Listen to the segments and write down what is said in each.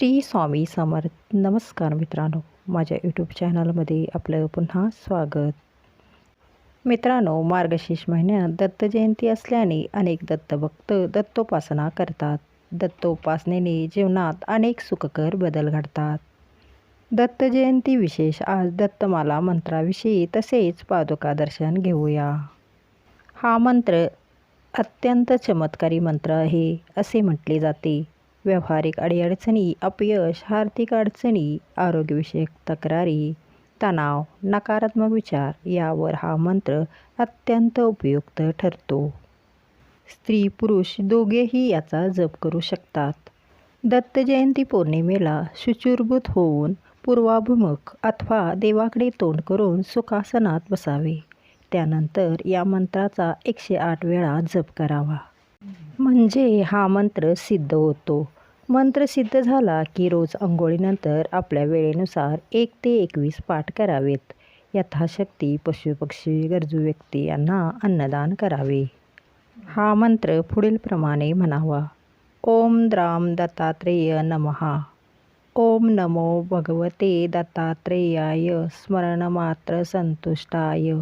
श्री स्वामी समर्थ. नमस्कार मित्रांनो. माझ्या यूट्यूब चॅनलमध्ये आपलं पुन्हा स्वागत. मित्रांनो मार्गशीर्ष महिन्यात दत्त जयंती असल्याने अनेक दत्तभक्त दत्तोपासना करतात. दत्तोपासनेने जीवनात अनेक सुखकर बदल घडतात. दत्त जयंती विशेष आज दत्तमाला मंत्राविषयी तसेच पादुका दर्शन घेऊया. हा मंत्र अत्यंत चमत्कारी मंत्र आहे असे म्हटले जाते. व्यावहारिक अडीअडचणी अपयश आर्थिक अडचणी आरोग्यविषयक तक्रारी तणाव नकारात्मक विचार यावर हा मंत्र अत्यंत उपयुक्त ठरतो. स्त्री पुरुष दोघेही याचा जप करू शकतात. दत्त जयंती पौर्णिमेला शुचिर्भूत होऊन पूर्वाभिमुख अथवा देवाकडे तोंड करून सुखासनात बसावे. त्यानंतर या मंत्राचा एकशे आठ वेळा जप करावा. म्हणजे हा मंत्र सिद्ध होतो. मंत्र सिद्ध झाला की रोज अंघोळीनंतर आपल्या वेळेनुसार एक ते एकवीस पाठ करावेत. यथाशक्ती पशुपक्षी गरजू व्यक्ती यांना अन्नदान करावे. हा मंत्र पुढीलप्रमाणे म्हणावा. ओम द्राम दत्तात्रेय नमहा ओम नमो भगवते दत्तात्रेयाय स्मरणमात्र संतुष्टाय.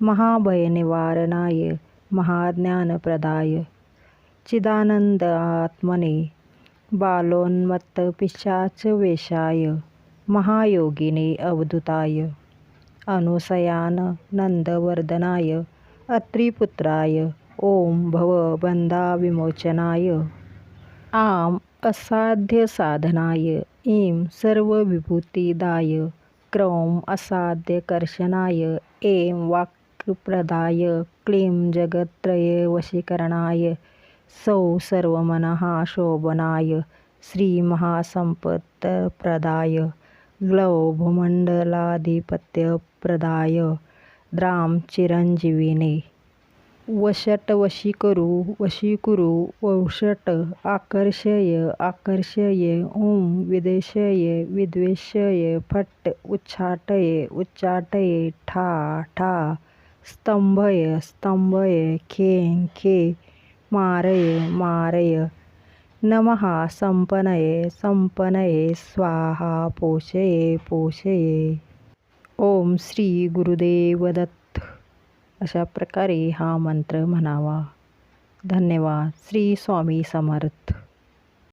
महाभयनिवारणाय महाज्ञानप्रदाय. सच्चिदानंद आत्मने बालोन्मत्त पिशाच वेशाय महायोगिने अवधूताय अनुसयान नंदवर्धनाय अत्रिपुत्राय ओम भवबंधाविमोचनाय आम असाध्य साधनाय ईं सर्वविभूतिदाय क्रौं असाध्यकर्षणाय ऐं वाक्प्रदाय क्लीं जगत्त्रये वशीकरणाय सौ सर्वमनः शोभनाय श्रीमहासम्पत्प्रदाय ग्लौ भूमण्डलाधिपत्यप्रदाय द्रां चिरञ्जीविने वषट वशीकरू वशीकुरु वौषट आकर्षय आकर्षय ॐ विदेशय विद्वेषय फट् उच्चाटय उच्चाटय ठा ठा स्तंभय स्तंभय खें खे मारय मारय। नमः संपनये संपनये स्वाहा पोषये पोषये। ओम श्री गुरुदेव दत्त। अशा प्रकारे हा मंत्र म्हणावा. धन्यवाद. श्री स्वामी समर्थ।